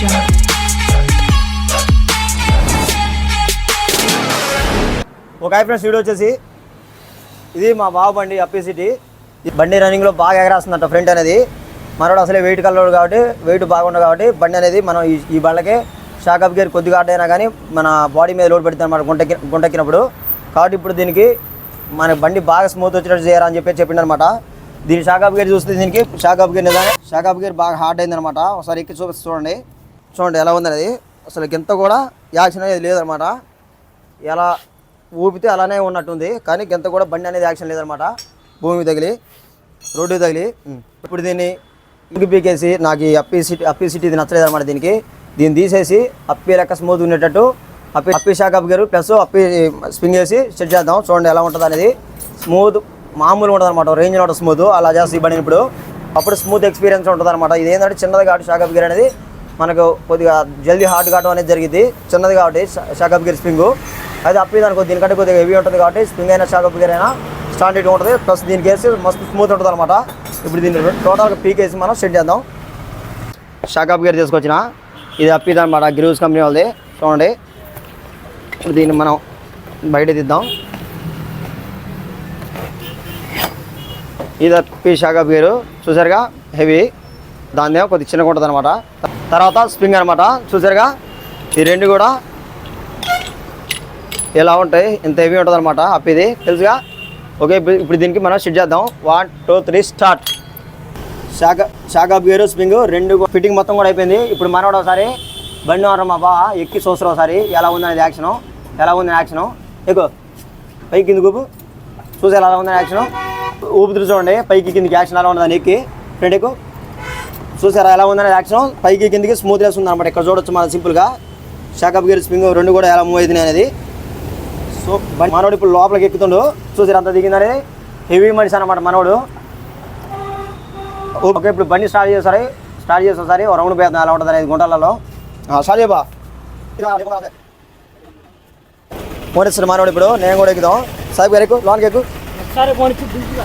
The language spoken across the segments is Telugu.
ఒక హై ఫ్రెండ్స్ వీడియో వచ్చేసి ఇది మా బావ బండి అప్పీ సిటీ. బండి రన్నింగ్లో బాగా ఎగరాస్తుందంట ఫ్రంట్ అనేది. మనోడు అసలే వెయిట్ కలర్ కాబట్టి వెయిట్ బాగుండదు కాబట్టి బండి అనేది మనం ఈ ఈ బండ్లకే షాక్ అప్ గేర్ కొద్దిగా ఆడైనా కానీ మన బాడీ మీద లోడ్ పెడుతుంది అనమాట గుంటెక్కి గుంటెక్కినప్పుడు. కాబట్టి ఇప్పుడు దీనికి మన బండి బాగా స్మూత్ వచ్చేటట్టు చేయాలని చెప్పి చెప్పిండు అనమాట దీని షాక్ అప్ గేర్ చూస్తే దీనికి షాక్ అప్ గేర్ నిజంగా షాక్ అప్ గేర్ బాగా హార్డ్ అయిందనమాట ఒకసారి ఎక్కి చూపిస్తూ చూడండి. చూడండి ఎలా ఉంది అనేది అసలు గింత కూడా యాక్షన్ అనేది లేదనమాట. ఎలా ఊపితే అలానే ఉన్నట్టుంది కానీ గింత కూడా బండి అనేది యాక్షన్ లేదనమాట. భూమి తగిలి రోడ్డు తగిలి. ఇప్పుడు దీన్ని ఇంక పీకేసి నాకు ఈ అప్పీ సిటీ అప్పీ సిటీ ఇది నచ్చలేదు అనమాట దీనికి. దీన్ని తీసేసి అప్పీ లెక్క స్మూత్ ఉండేటట్టు అప్పీ అప్పీ షాక్ అప్ గేరు ప్లస్ అప్పీ స్ప్రింగ్ వేసి సెట్ చేద్దాం. చూడండి ఎలా ఉంటుంది అనేది. స్మూత్ మామూలుగా ఉంటుంది అనమాట రేంజ్ ఉంటుంది స్మూత్ అలా చేస్తే ఈ బండిని ఇప్పుడు అప్పుడు స్మూత్ ఎక్స్పీరియన్స్ ఉంటుంది అనమాట ఇది ఏంటంటే చిన్నది కాబట్టి షాక్ అప్ గేర్ అనేది. మనకు కొద్దిగా జల్దీ హార్డ్ కావడం అనేది జరిగింది. చిన్నది కాబట్టి షాకప్ గేర్ స్ప్రింగ్. అది అప్పి దానికి దీనికంటే కొద్దిగా హెవీ ఉంటుంది కాబట్టి స్ప్రింగ్ అయినా షాకప్ గేర్ అయినా స్టాండర్డ్ ఉంటుంది. ప్లస్ దీనికి వేసి మస్తు స్మూత్ ఉంటుంది అనమాట ఇప్పుడు దీన్ని టోటల్గా పీక్ వేసి మనం సెట్ చేద్దాం. షాకప్ గేర్ తీసుకొచ్చిన ఇది అప్పిది అనమాట గ్రూస్ కంపెనీ వాళ్ళది. చూడండి. ఇప్పుడు దీన్ని మనం బయట తీద్దాం ఇది అప్పి షాకప్ గేరు. చూసారుగా? హెవీ. దాని కొద్దిగా చిన్నగా ఉంటుంది అనమాట తర్వాత స్ప్రింగ్ అనమాట చూసారుగా? ఈ రెండు కూడా ఎలా ఉంటాయి? ఇంత హెవీ ఉంటుంది అనమాట అప్పిది తెలుసుగా? ఓకే ఇప్పుడు దీనికి మనం సెట్ చేద్దాం. One two three start shock shock up gear spring రెండు ఫిట్టింగ్ మొత్తం కూడా అయిపోయింది. ఇప్పుడు మనం ఒకసారి బండి వారం మా బా ఎక్కి చూస్తారు ఒకసారి. ఎలా ఉందనేది యాక్షను ఎలా ఉంది యాక్షను ఎక్కువ. పైకి కింద ఊపు. చూసి ఎలా ఉందని యాక్షను ఊపిరి చూడండి. పైకి కిందికి యాక్షన్ ఎలా ఉన్నదని ఎక్కి. ఫ్రెండ్ ఎక్కువ. చూసారా ఎలా ఉందనే యాక్షన్ పైకి కిందికి స్మూత్ వేస్తుంది అనమాట ఇక్కడ చూడొచ్చు మన సింపుల్గా షాకప్ గేర్ స్ప్రింగ్ రెండు కూడా ఎలా మూవ్ అవుతున్నాయి అనేది. సో మనోడు ఇప్పుడు లోపలికి ఎక్కుతుండు. చూసారు అంత దిగిందని హెవీ మనిషి అనమాట మనోడు. ఓకే ఇప్పుడు బండి స్టార్ట్ చేసారి స్టార్ట్ చేసి ఒకసారి రౌండ్ పోయేద్దాం. ఎలా ఉంటుంది అనేది గుంటలలో. స్టార్ట్ చేయబా. మనోడు ఇప్పుడు. నేను కూడా ఎక్కుదాం. సాహిబ్ గారు ఎక్కు లోన్కి ఎక్కు. ఒకసారి పోనిచ్చి దించుగా.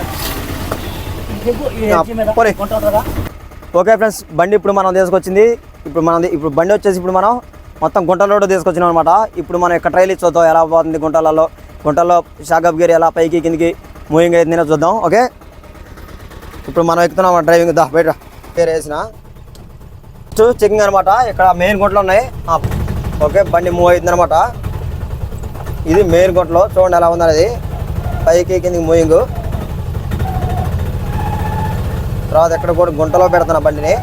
ఇంకెక్కు, ఈ ఆ, ఎడ్జి మీద పోనీ. ఓకే ఫ్రెండ్స్ బండి ఇప్పుడు మనం తీసుకొచ్చింది. ఇప్పుడు మనం ఇప్పుడు బండి వచ్చేసి ఇప్పుడు మనం మొత్తం గుంటలలో తీసుకొచ్చినాం అనమాట ఇప్పుడు మనం ఇక్కడ ట్రైల్ చూద్దాం ఎలా పోతుంది గుంటలలో. గుంటల్లో షాకప్ గేర్ ఎలా పైకి కిందికి మూవింగ్ అవుతుందో చూద్దాం ఓకే? ఇప్పుడు మనం ఎక్కుతున్నాం డ్రైవింగ్ దా బయట పేరు వేసిన. చెకింగ్ అనమాట ఇక్కడ మెయిన్ గుంటలు ఉన్నాయి. ఓకే బండి మూవ్ అవుతుంది అనమాట ఇది మెయిన్ గుంటలో చూడండి ఎలా ఉందనేది. పైకి కిందికి మూవింగ్ తర్వాత ఎక్కడ కూడా గుంటలో పెడుతున్నా బండిని.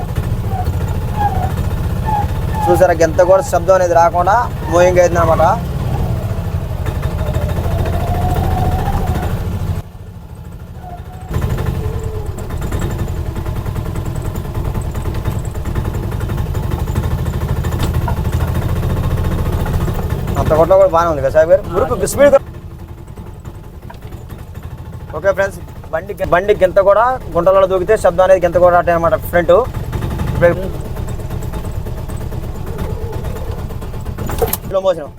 చూసారా ఎంత కూడా శబ్దం అనేది రాకుండా మూవింగ్ అయింది అనమాట అంత కొట్లో కూడా బాగానే ఉంది కదా సార్ గారు? ఉరుకు స్పీడ్ ఓకే ఫ్రెండ్స్ బండి బండి గింత కూడా గుంటలలో దూకితే శబ్దం అనేది గింత కూడా అట్టే అనమాట ఫ్రంట్ స్లో మోషన్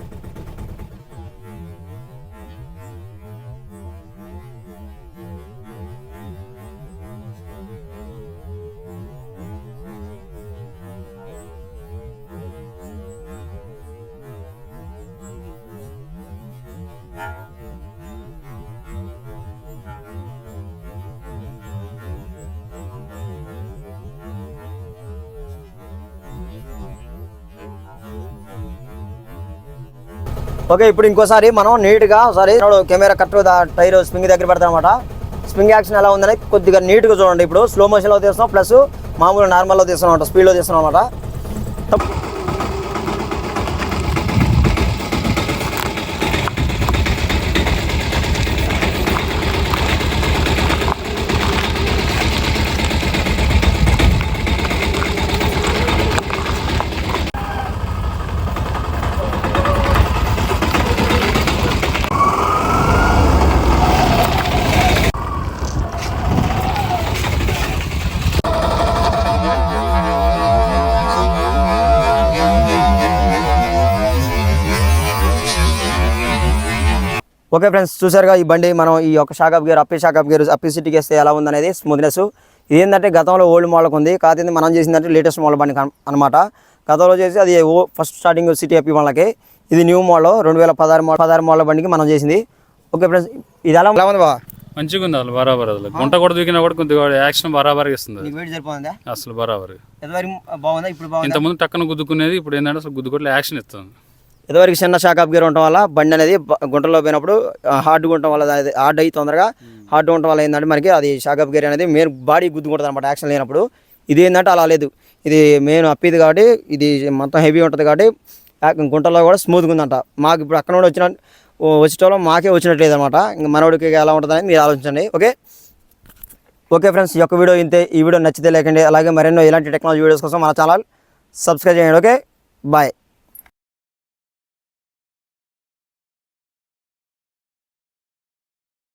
ఓకే ఇప్పుడు ఇంకోసారి మనం నీట్గా ఒకసారి కెమెరా కరెక్ట్ టైర్ స్ప్రింగ్ దగ్గర పెడతాం అనమాట స్ప్రింగ్ యాక్షన్ ఎలా ఉందని కొద్దిగా నీట్గా చూడండి ఇప్పుడు. స్లో మోషన్లో తీస్తాం ప్లస్ మామూలు నార్మల్లో తీస్తున్నాం అనమాట స్పీడ్లో తీస్తున్నాం అనమాట ఓకే ఫ్రెండ్స్ చూసారుగా ఈ బండి మనం ఈ యొక్క షాకప్ గేర్ అప్పి షాకప్ గేర్ అప్పి సిటీకి వేస్తే ఎలా ఉందనేది స్మూత్నెస్ ఇది ఏంటంటే గతంలో ఓల్డ్ మోడల్కి ఉంది కాకపోతే మనం చేసిందంటే లేటెస్ట్ మోడల్ బండి అనమాట గతంలో చేసి అది ఓ ఫస్ట్ స్టార్టింగ్ సిటీ అప్పి వాళ్ళకి. ఇది న్యూ మోడల్ రెండు వేల పదహారు మోడల్ పదహారు మోడల్ బండికి మనం చేసింది. ఓకే ఫ్రెండ్స్ ఇది ఎలా ఎలా ఉంది బా మంచిగా ఉంది అసలు బరాబర్ అసలు. గుంట కూడా దూకినా కూడా కొద్దిగా యాక్షన్ బరాబర్గా ఇస్తుంది. అసలు బరాబర్ బాగుందా? ఇప్పుడు బాగుందా? ఇంతకుముందు టక్కన గుద్దుకునేది ఇప్పుడు ఏంటంటే అసలు గుద్దుకోవట్లే యాక్షన్ ఇస్తుంది. ఎదవరికి చిన్న షాక్ అప్ గేర్ ఉండటం వల్ల బండి అనేది గుంటలో పోయినప్పుడు హార్డ్ ఉండటం వల్ల అది హార్డ్ అయ్యి తొందరగా హార్డ్ ఉండటం వల్ల ఏంటంటే మనకి అది షాక్ అప్ గేర్ అనేది మెయిన్ బాడీ గుద్దుకుంటుంది అనమాట యాక్షన్ లేనప్పుడు. ఇది ఏంటంటే అలా లేదు. ఇది మెయిన్ అప్పిది కాబట్టి ఇది మొత్తం హెవీ ఉంటుంది కాబట్టి గుంటలో కూడా స్మూత్గా ఉందంట. మాకు ఇప్పుడు అక్కడ నుండి వచ్చిన వచ్చేటోళ్ళం మాకే వచ్చినట్లేదు అనమాట ఇంకా మనోడికి ఎలా ఉంటుందని మీరు ఆలోచించండి ఓకే? ఓకే ఫ్రెండ్స్ ఈ యొక్క వీడియో ఇంతే. ఈ వీడియో నచ్చితే లేకండి అలాగే మరెన్నో ఇలాంటి టెక్నాలజీ వీడియోస్ కోసం మన ఛానల్ సబ్స్క్రైబ్ చేయండి ఓకే? బాయ్.